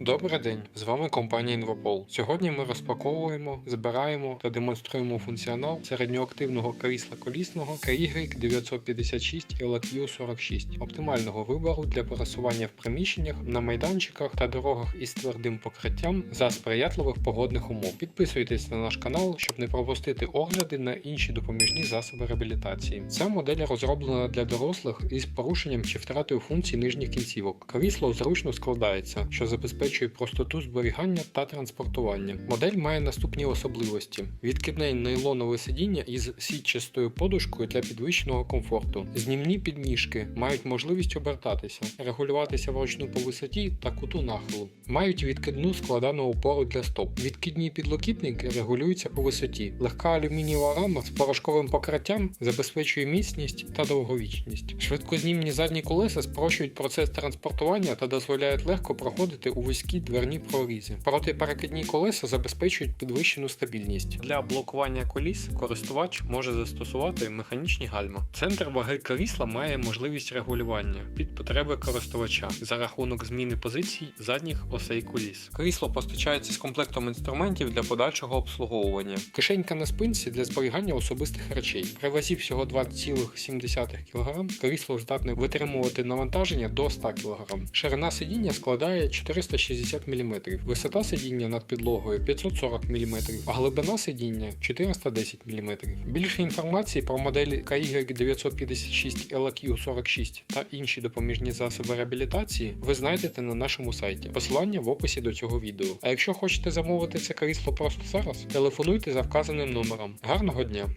Добрий день, з вами компанія Інвопол. Сьогодні ми розпаковуємо, збираємо та демонструємо функціонал середньоактивного крісла колісного KY 956 LQ46, оптимального вибору для пересування в приміщеннях, на майданчиках та дорогах із твердим покриттям за сприятливих погодних умов. Підписуйтесь на наш канал, щоб не пропустити огляди на інші допоміжні засоби реабілітації. Ця модель розроблена для дорослих із порушенням чи втратою функцій нижніх кінцівок. Крісло зручно складається, що забезпечує простоту зберігання та транспортування. Модель має наступні особливості: відкидне нейлонове сидіння із сітчастою подушкою для підвищеного комфорту. Знімні підніжки мають можливість обертатися, регулюватися вручну по висоті та куту нахилу. Мають відкидну складану опору для стоп. Відкидні підлокітники регулюються по висоті. Легка алюмінієва рама з порошковим покриттям забезпечує міцність та довговічність. Швидкознімні задні колеса спрощують процес транспортування та дозволяють легко проходити у вузькі дверні прорізи. Протиперекидні колеса забезпечують підвищену стабільність. Для блокування коліс користувач може застосувати механічні гальма. Центр ваги крісла має можливість регулювання під потреби користувача за рахунок зміни позицій задніх осей коліс. Крісло постачається з комплектом інструментів для подальшого обслуговування. Кишенька на спинці для зберігання особистих речей. При вазі всього 2,7 кг крісло здатне витримувати навантаження до 100 кг. Ширина сидіння складає 460 мм, висота сидіння над підлогою 540 мм, а глибина сидіння 410 мм. Більше інформації про моделі KY 956 LQ46 та інші допоміжні засоби реабілітації ви знайдете на нашому сайті. Посилання в описі до цього відео. А якщо хочете замовити це крісло просто зараз, телефонуйте за вказаним номером. Гарного дня!